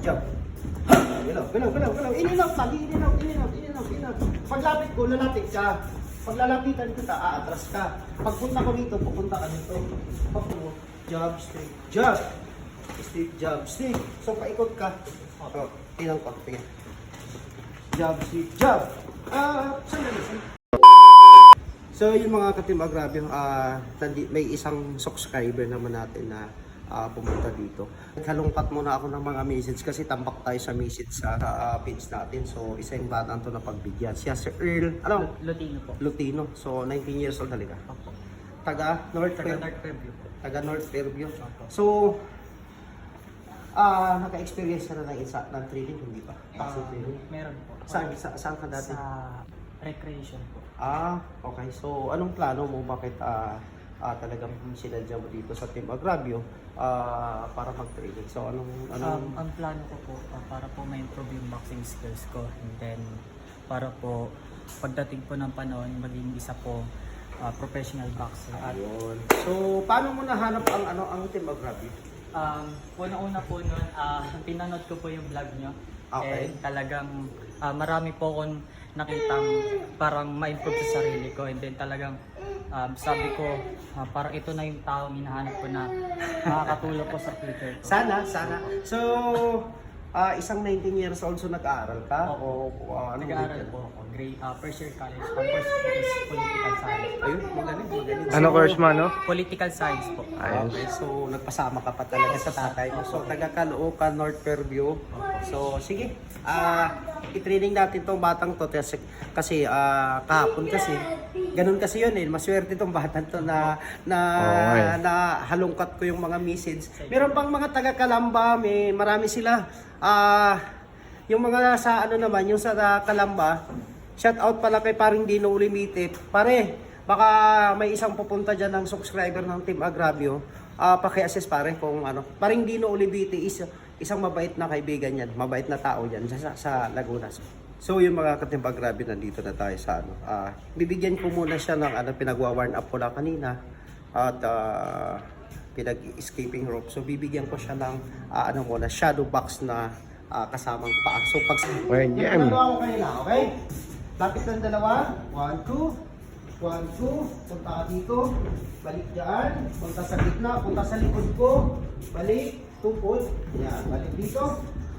Jump. Galaw, galaw, galaw, galaw. In in in in and. Paglapit ko, lalapit ka. Pag lalapitan kita, aatras ka. Pagpunta ko dito, pupunta ka dito. Pag jump, straight, jump. Straight, jump, straight. So, paikot ka. Oh, tingnan ko, tingnan. Jump, straight, jump. Ah, sandali, sandali. So yung mga katim ah nandi- may isang subscriber naman natin na ah, pumunta dito. Nagkalungkat muna ako ng mga message kasi tambak tayo sa message sa ah, page natin. So isa yung batang to na pagbigyan. Siya si Earl, ano? Lutino po. Lutino. So 19 years old talaga. Opo. Taga North Taga Fair- Dark Preview po. taga North Fairview. Opo. So ah naka-experience ka na ng isa ng training hindi pa? Passive Ah, training. meron po. Saan, sa, saan ka dati? Sa recreation po. Ah, okay. So, anong plano mo? Bakit ah ah, talagang sinadya mo dito sa Team Agravio ah para mag-training? So, anong... anong Um, ang plano ko po, ah, para po ma-improve yung boxing skills ko. And then, para po, pagdating po ng panahon, maging isa po ah, professional boxer. At Ayun. So, paano mo nahanap ang ano ang Team Agravio? um, una-una po nun, ah, pinanood ko po yung vlog nyo. Okay. And talagang ah, marami po akong nakitang parang ma-improve sa sarili ko. And then talagang um, sabi ko, ah, parang ito na yung taong hinahanap ko na makakatulong po sa future ko. Sana, sana. So, ah isang 19 years old so nag-aaral ka? O ah, anong Nag-aaral po ako, grade, uh, first year college. Ang first is political science. Ayun, magaling, magaling. Ano So, course mo, no? Political science po. Ayos. Okay, so nagpasama ka pa talaga sa tatay mo. So taga Caloocan, North Fairview. So sige, ah i-training natin tong batang to kasi, kasi ah, kahapon kasi ganun kasi yun eh. Maswerte tong batang to na na Okay. na halungkat ko yung mga message. Meron pang mga taga Kalamba, may marami sila. Ah yung mga sa ano naman, yung sa ah, Kalamba, shout out pala kay paring Dino Limited. Pare, baka may isang pupunta dyan ng subscriber ng Team Agravio. Ah, paki-assist pare kung ano. Paring Dino Olivite is isang mabait na kaibigan yan, mabait na tao yan sa, sa, Laguna. So yung mga katim Agravio nandito na tayo sa ano. Ah, bibigyan ko muna siya ng ano pinagwa-warn up ko lang kanina at ah, pinag-escaping rope. So bibigyan ko siya ng ah, ano muna shadow box na ah, kasamang paa. So pag Well, yeah. Nagdalawa ako kanina, okay? Lapit ng dalawa. One, two. One, two. Punta ka dito. Balik dyan. Punta sa gitna. Punta sa likod ko. Balik. Tupod. Yan. Balik dito.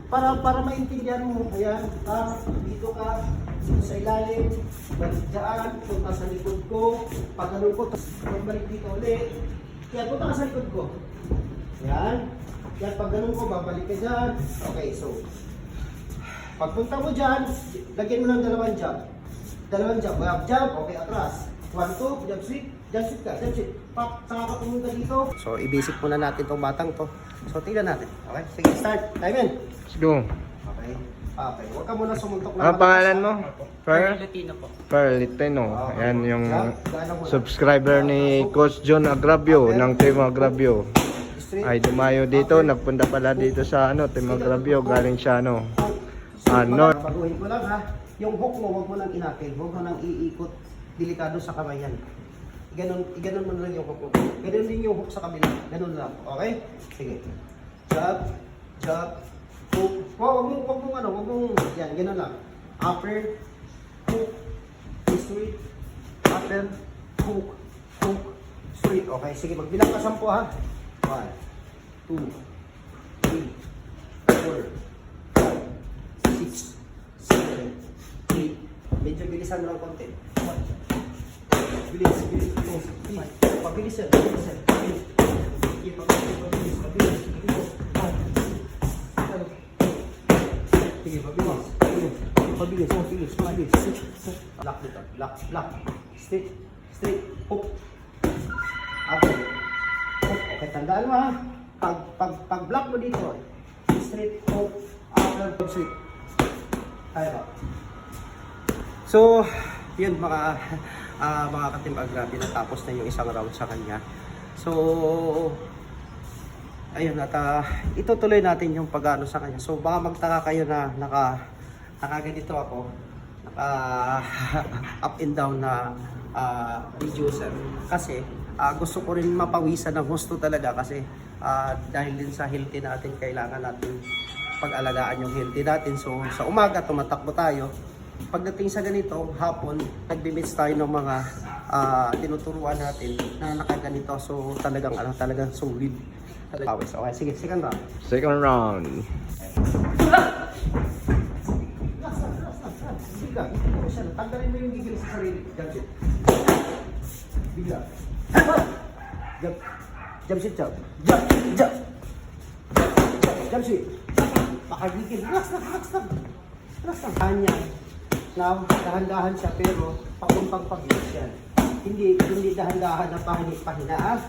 Para para maintindihan mo. Ayan. Ka. Dito ka. Dito sa ilalim. Balik dyan. Punta sa likod ko. Pag ganun ko. tapos Balik dito ulit. Yan. Punta ka sa likod ko. Yan. Yan. Pag ganun ko, babalik ka dyan. Okay. So, Pagpunta mo dyan, lagyan mo ng dalawang jump. Dalawang jump. Wala jump, okay, atras. One, two, jump sweep, jump sweep ka, jump sweep. Pap, saka ka dito. So, i-basic muna natin tong batang to. So, tingnan natin. Okay, sige, start. Time in. Let's go. Okay. Okay, huwag ka muna sumuntok Ano pangalan mo? Pearl Per? Lutino po. Litino. Okay. Ayan yung subscriber ni Coach John Agravio ng Team Agravio. Ay dumayo dito, nagpunta pala dito sa ano, Team Agravio. Galing siya ano. Ah, no. North. Baguhin ko lang ha. Yung hook mo, huwag mo nang inakil. Huwag mo nang iikot. Delikado sa kamay yan. Ganon, iganon mo na lang yung hook mo. Yung hook sa kabila. Ganon lang. Okay? Sige. Jab, jab, hook. Huwag huwag mo, huwag mo ano, huwag mong, yan, ganon lang. Upper, hook, straight, upper, hook, hook, straight. Okay, sige, magbilang ka sampu ha. One, two, three, four, five, six, seven, eight. Medyo bilisan lang konti. One. Bilis, bilis, bilis. bilis. Pabilis yan, pabilis yan. Bilis. Sige, pabilis, pabilis, pabilis, pabilis. Sige, pabilis, pabilis. Pabilis, pabilis, pabilis. Lock lock, lock. Straight, straight, hook. Hook. Okay, tandaan mo ha. Pag, pag, pag block mo dito, straight, hook, upper, straight. Kaya ba? So, yun mga ah mga katimbag grabe natapos na yung isang round sa kanya. So, ayun at ah, itutuloy natin yung pag-ano sa kanya. So, baka magtaka kayo na naka nakaganito ako. Naka up and down na ah, reducer. Kasi ah, gusto ko rin mapawisan ng gusto talaga kasi ah, dahil din sa healthy natin kailangan natin pag-alagaan yung healthy natin. So sa umaga tumatakbo tayo. Pagdating sa ganito, hapon, nagbi-meets tayo ng mga ah, tinuturuan natin na nakaganito. So talagang ano, talagang solid. Pawis. Okay, sige, second round. Second round. Bigla, bigla siya. Tanggalin mo yung gigil sa sarili. Jump shit. Bigla. Jump. Jump shit, jump. Jump, jump. Jump shit. Pakagigil. Relax lang, relax lang. Relax lang. Kanya. Now, dahan-dahan siya pero papuntang pabilis yan. Hindi, hindi dahan-dahan na pahinit-pahina. Ah.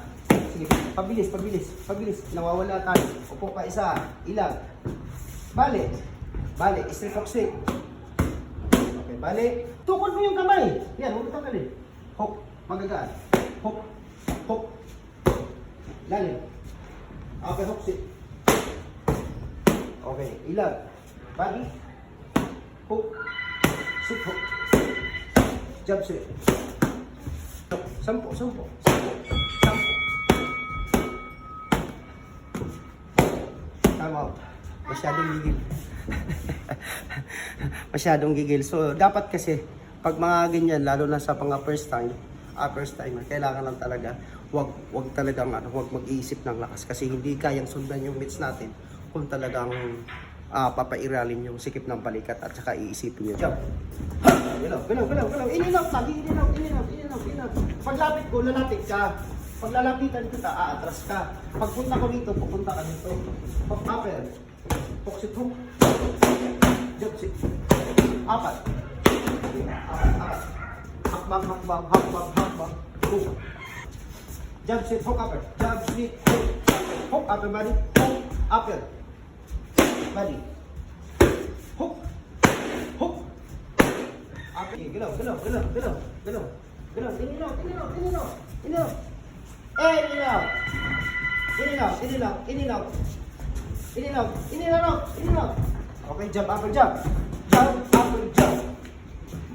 Sige, pabilis, pabilis, pabilis. Nawawala tayo. Upo pa isa. Ilang. Balik. Balik. Straight hook straight. Okay, balik. Tukod mo yung kamay. Yan, huwag tanggalin. Hook. Magagaan. Hook. Hook. Lalim. Okay, hook sit. Okay, ilag. Body. Hook. Sit hook. Jump sit. Sampo, sampo. Sampo. Sampo. Time out. Masyadong gigil. Masyadong gigil. So, dapat kasi, pag mga ganyan, lalo na sa mga first time, ah, first time, kailangan lang talaga, wag, wag talagang, ano, wag mag-iisip ng lakas. Kasi hindi kayang sundan yung mitts natin kung talagang ah, papairalin yung sikip ng balikat at saka iisipin nyo. Jump. Galaw, galaw, galaw, galaw. In and out lang, in and out, in and out, in and out. Paglapit ko, lalapit ka. Pag lalapitan kita, aatras ka. Pagpunta ko dito, pupunta ka dito. Pag upper, hook sit hook. Jump sit. Apat. Apat, apat. Hakbang, hakbang, hakbang, hakbang. Hook. Jump sit, hook upper. Jump sit, hook. Hook upper body. Hook upper. Hook. Hook. Upper. Okay, galaw, galaw, galaw, galaw, galaw. Galaw, in and out, in and out, in and out, in and out. Eh, in and out. In and out, in and out, in and out. In and out, in and out, in and out. Okay, jump, upper, jump. Jump, upper, jump.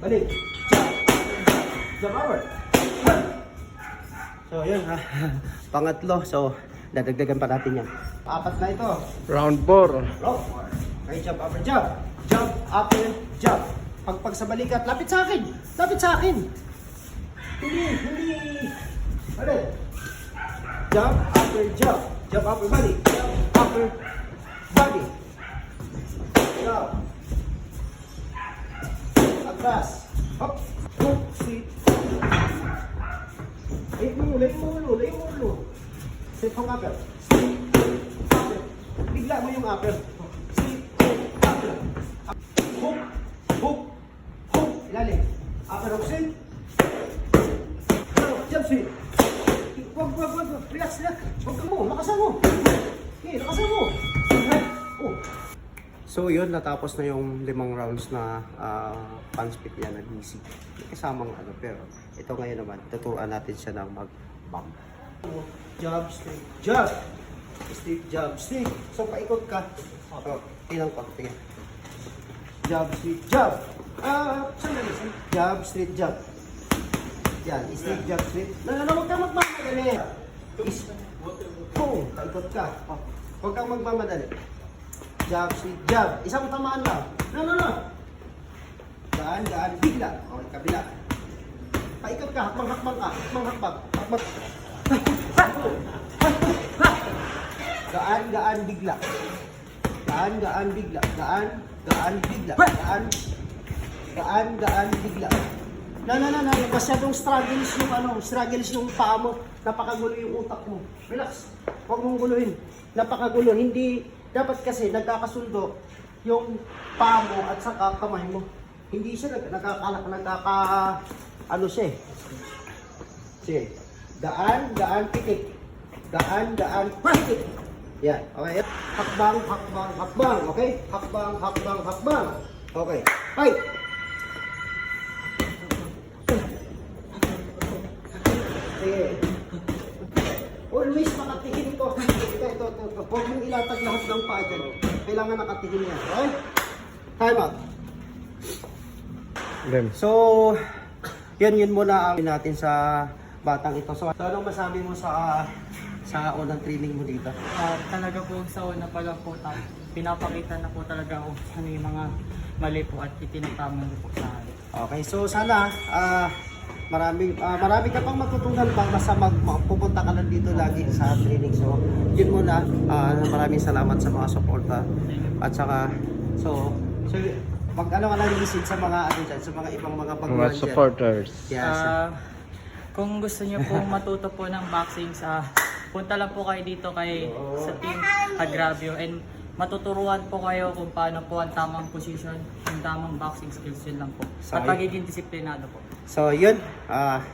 Balik. Jump, jump, upper. So, yun ha. Pangatlo. So, dadagdagan pa natin yan. Apat na ito. Round 4. Roll. Okay, jump, upper, jump. Jump, upper, jump. Pagpag sa balikat, lapit sa akin. Lapit sa akin. Hindi, hindi. Balik. Jump, upper, jump. Jump, upper, body. Jump, upper, body. Jump. Atras. Hop. Hook, sit. Lay mo, lay mo ulo, lay mo Sit hong upper. Sit, upper. Bigla mo yung upper. Sit, upper. Hook, hook, hook. Ilalim. Upper hook. Ano, Jump sit. Wag, wag, wag. Relax, relax. Wag ka mo, lakasan mo. Okay, lakasan mo. Oh. So yun, natapos na yung limang rounds na uh, pan split niya na DC. Kasamang ano, pero ito ngayon naman, tuturuan natin siya ng mag-bump. Jab, straight, jab. Straight, jab, straight. So paikot ka. So, tinang ko, tingin. Jab, straight, jab. Ah, sandali. Jab, straight, jab. Yan, straight, jab, straight. No, no, huwag kang magmamadali. Is, boom, paikot ka. Oh, huwag kang magmamadali. Jab, straight, jab. Isang tamaan lang. No, no, no. Gaan, gaan, bigla. Okay, kabila. Paikot ka, hakbang, hakbang ka. Hakbang, hakbang. Hakbang. Gaan, gaan, bigla. Gaan, gaan, bigla. Gaan, gaan, bigla. Gaan, gaan, gaan, bigla. Na, na, na, na. Masyadong struggles yung ano, struggles yung paa mo. Napakagulo yung utak mo. Relax. Huwag mong guluhin. Napakagulo. Hindi, dapat kasi nagkakasundo yung paa mo at saka kamay mo. Hindi siya nag, nagkaka, nagkaka, ano siya eh. Sige. Daan, daan, pikit. Daan, daan, pikit. Yan. Okay. Hakbang, hakbang, hakbang. Okay? Hakbang, hakbang, hakbang. Okay. Fight. Sige. Always nakatihin ko. Ito, ito, ito. ito. Huwag mong ilatag lahat ng paa dyan. Kailangan nakatihin yan. Okay? Time out. So, yun yun muna ang natin sa batang ito. So, so anong masabi mo sa sa unang training mo dito? Ah, talaga po sa una pa lang po, ta- pinapakita na po talaga kung ano yung mga mali po at itinatama niyo po sa akin. Okay, so sana ah marami ah, marami ka pang matutunan pang basta mag ma- pupunta ka lang dito lagi sa training. So, yun muna. Ah, maraming salamat sa mga suporta. At saka so so pag ano ka lang message sa mga ano dyan, sa mga ibang mga baguhan Mga supporters. Yes. Ah, kung gusto niyo po matuto po ng boxing sa punta lang po kayo dito kay sa team Agravio and matuturuan po kayo kung paano po ang tamang position, yung tamang boxing skills yun lang po. At pagiging disiplinado po. So, yun. Ah,